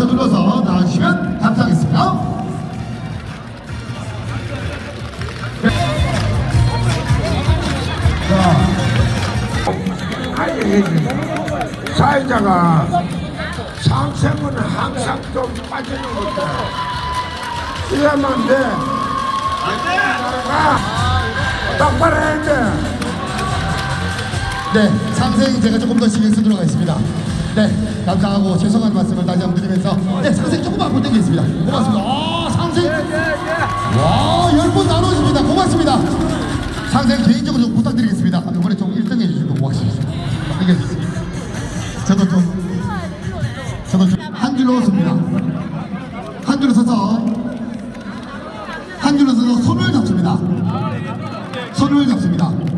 가서 눌러서 나와주시면 감사하겠습니다. 사회자가 상생은 항상 좀 빠지는 것 같아요. 이러면 돼. 아, 똑바로 해야 돼. 네, 상생 제가 조금 더 신경 쓰도록 하겠습니다. 네, 감사하고 죄송한 말씀을 다시 한번 드리면서 네, 상생 조금만 당기겠습니다. 고맙습니다. 아, 상생 와, 열번 나눠줍니다. 고맙습니다. 상생 개인적으로 좀 부탁드리겠습니다. 이번에 좀 1등 해주시고 고맙습니다. 이게 저도 좀 저도 좀한 줄로 섭니다. 한 줄로 서서 한 줄로 서서 손을 잡습니다. 손을 잡습니다.